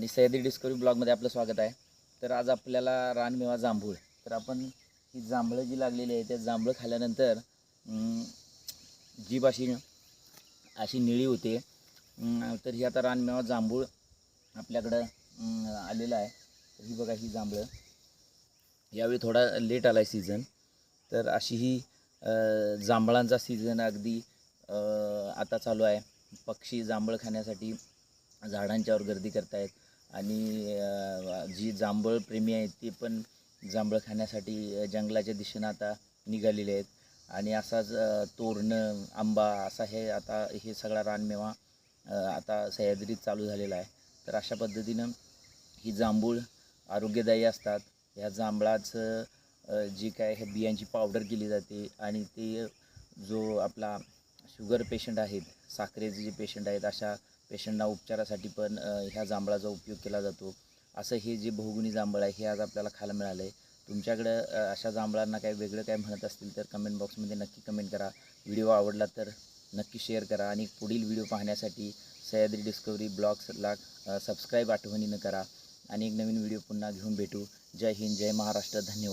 आणि सह्याद्री डिस्कवरी ब्लॉगमध्ये आपलं स्वागत आहे. तर आज आपल्याला रानमेवा जांभूळ. तर आपण ही जांभळं जी लागलेली आहे त्या जांभळं खाल्ल्यानंतर जीभ अशी अशी निळी होते. तर ही आता रानमेवा जांभूळ आपल्याकडं आलेला आलेलं आहे. तर ही बघा ही जांभळं. यावेळी थोडा लेट आला आहे सीझन तर अशी ही जांभळांचा सीझन अगदी आता चालू आहे. पक्षी जांभळ खाण्यासाठी झाडांच्यावर गर्दी करतायत. आणि जी जांभळ प्रेमी आहेत ती पण जांभळ खाण्यासाठी जंगलाच्या दिशेनं आता निघालेले आहेत. आणि असाच तोरणं आंबा असा हे आता हे सगळा रानमेवा आता सह्याद्रीत चालू झालेला आहे. तर अशा पद्धतीनं ही जांभूळ आरोग्यदायी असतात. ह्या जांभळाचं जी काय ह्या बियांची पावडर केली जाते आणि ते जो आपला शुगर पेशंट आहेत साखरेचे जे पेशंट आहेत अशा पेशंटना उपचारासाठी पण ह्या जांभळाचा उपयोग केला जातो. असं हे जे बहुगुणी जांभळ आहे हे आज आपल्याला खायला मिळालं आहे तुमच्याकडं अशा जांभळांना काय वेगळं काय म्हणत असतील तर कमेंट बॉक्समध्ये नक्की कमेंट करा. व्हिडिओ आवडला तर नक्की शेअर करा आणि पुढील व्हिडिओ पाहण्यासाठी सह्याद्री डिस्कवरी ब्लॉग्सला सबस्क्राईब आठवणीनं करा. आणि एक नवीन व्हिडिओ पुन्हा घेऊन भेटू. जय हिंद जय महाराष्ट्र. धन्यवाद.